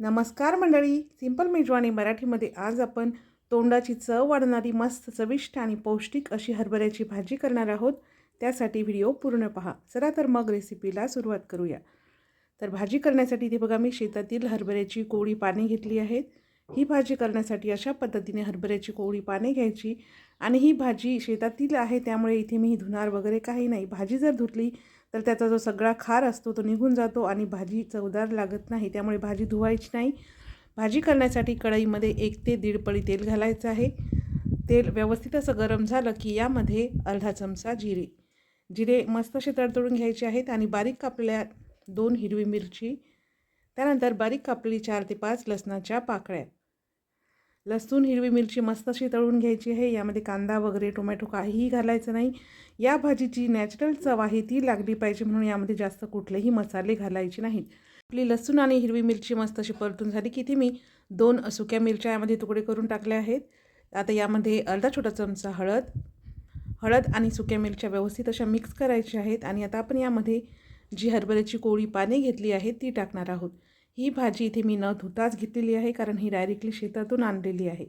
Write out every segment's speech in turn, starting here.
नमस्कार मंडळी. सिंपल मेजवानी मराठीमध्ये आज आपण तोंडाची चव वाढणारी मस्त चविष्ट आणि पौष्टिक अशी हरभऱ्याची भाजी करणार आहोत. त्यासाठी व्हिडिओ पूर्ण पहा. चला तर मग रेसिपीला सुरुवात करूया. तर भाजी करण्यासाठी ते बघा मी शेतातील हरभऱ्याची कोळी पाने घेतली आहेत. ही भाजी करण्यासाठी अशा पद्धतीने हरभऱ्याची कोवळी पाने घ्यायची आणि ही भाजी शेतातील आहे त्यामुळे इथे मी धुणार वगैरे काही नाही. भाजी जर धुतली तर त्याचा जो सगळा खार असतो तो निघून जातो आणि भाजी चवदार लागत नाही त्यामुळे भाजी धुवायची नाही. भाजी करण्यासाठी कढईमध्ये एक ते दीड पळी तेल घालायचं आहे. तेल व्यवस्थित असं गरम झालं की यामध्ये अर्धा चमचा जिरे. जिरे मस्त असे तडतडून घ्यायचे आहेत आणि बारीक कापलेल्या दोन हिरवी मिरची त्यानंतर बारीक कापलेली चार ते पाच लसणाच्या पाकळ्या. लसूण हिरवी मिरची मस्त अशी तळून घ्यायची आहे. यामध्ये कांदा वगैरे टोमॅटो काहीही घालायचं नाही. या भाजीची नॅचरल चव आहे ती लागली पाहिजे म्हणून यामध्ये जास्त कुठलेही मसाले घालायचे नाहीत. आपली लसूण आणि हिरवी मिरची मस्त अशी परतून झाली की ती मी दोन सुक्या मिरच्या यामध्ये तुकडे करून टाकल्या आहेत. आता यामध्ये अर्धा छोटा चमचा हळद हळद आणि सुक्या मिरच्या व्यवस्थित अशा मिक्स करायच्या आहेत. आणि आता आपण यामध्ये जी हरभऱ्याची कोळी पाने घेतली आहेत ती टाकणार आहोत. ही भाजी इथे मी न धुताच घेतलेली आहे कारण ही डायरेक्टली शेतातून आणलेली आहे.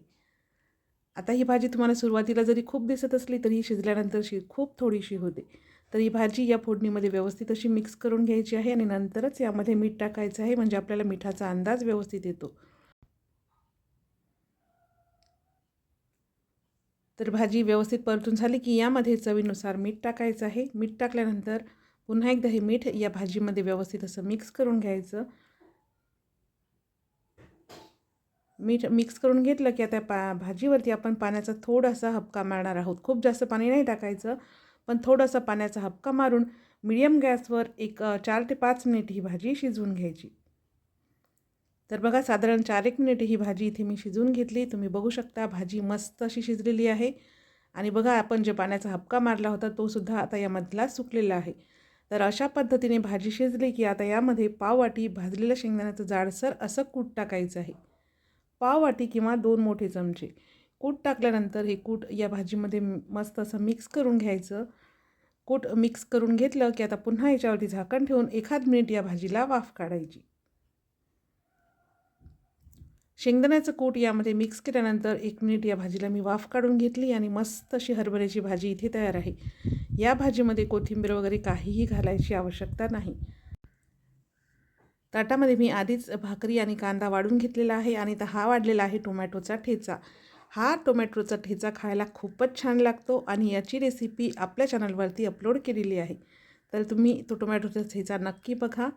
आता ही भाजी तुम्हाला सुरुवातीला जरी खूप दिसत असली तरी शिजल्यानंतर शी खूप थोडीशी होते. तर ही भाजी या फोडणीमध्ये व्यवस्थित अशी मिक्स करून घ्यायची आहे आणि नंतरच यामध्ये मीठ टाकायचं आहे म्हणजे आपल्याला मिठाचा अंदाज व्यवस्थित येतो. तर भाजी व्यवस्थित परतून झाली की यामध्ये चवीनुसार मीठ टाकायचं आहे. मीठ टाकल्यानंतर पुन्हा एकदा हे मीठ या भाजीमध्ये व्यवस्थित असं मिक्स करून घ्यायचं. मीठ मिक्स करून घेतलं की आता पा भाजीवरती आपण पाण्याचा थोडासा हपका मारणार आहोत. खूप जास्त पाणी नाही टाकायचं पण थोडासा पाण्याचा हपका मारून मिडियम गॅसवर एक चार ते पाच मिनिट ही भाजी शिजवून घ्यायची. तर बघा साधारण चार एक मिनिट ही भाजी इथे मी शिजवून घेतली. तुम्ही बघू शकता भाजी मस्त अशी शिजलेली आहे. आणि बघा आपण जे पाण्याचा हपका मारला होता तो सुद्धा आता यामधला सुकलेला आहे. तर अशा पद्धतीने भाजी शिजली की आता यामध्ये पाववाटी भाजलेलं शेंगदाण्याचं जाडसर असं कूट टाकायचं आहे. पाववाटी किंवा दोन मोठे चमचे. कूट टाकल्यानंतर हे कूट या भाजीमध्ये मस्त असं मिक्स करून घ्यायचं. कूट मिक्स करून घेतलं की आता पुन्हा याच्यावरती झाकण ठेवून एखाद मिनिट या भाजीला वाफ काढायची. शेंगदाण्याचं कूट यामध्ये मिक्स केल्यानंतर एक मिनिट या भाजीला मी वाफ काढून घेतली आणि मस्त अशी हरभऱ्याची भाजी इथे तयार आहे. या भाजीमध्ये कोथिंबीर वगैरे काहीही घालायची आवश्यकता नाही. ताटामध्ये मी आधीच भाकरी आणि कांदा वाढून घेतलेला आहे आणि तर हा वाढलेला आहे टोमॅटोचा ठेचा. हा टोमॅटोचा ठेचा खायला खूपच छान लागतो आणि याची रेसिपी आपल्या चॅनलवरती अपलोड केलेली आहे. तर तुम्ही तो टोमॅटोचा ठेचा नक्की बघा.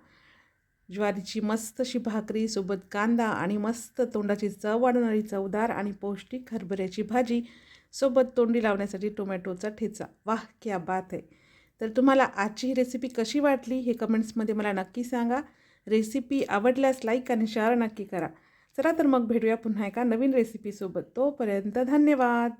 ज्वारीची मस्त अशी भाकरी सोबत कांदा आणि मस्त तोंडाची चव वाढवणारी चवदार आणि पौष्टिक हरभऱ्याची भाजी सोबत तोंडी लावण्यासाठी टोमॅटोचा ठेचा. वाह क्या बात आहे. तर तुम्हाला आजची ही रेसिपी कशी वाटली हे कमेंट्समध्ये मला नक्की सांगा. रेसिपी आवडल्यास लाईक आणि शेअर नक्की करा. चला तर मग भेटूया पुन्हा एका नवीन रेसिपीसोबत तोपर्यंत धन्यवाद.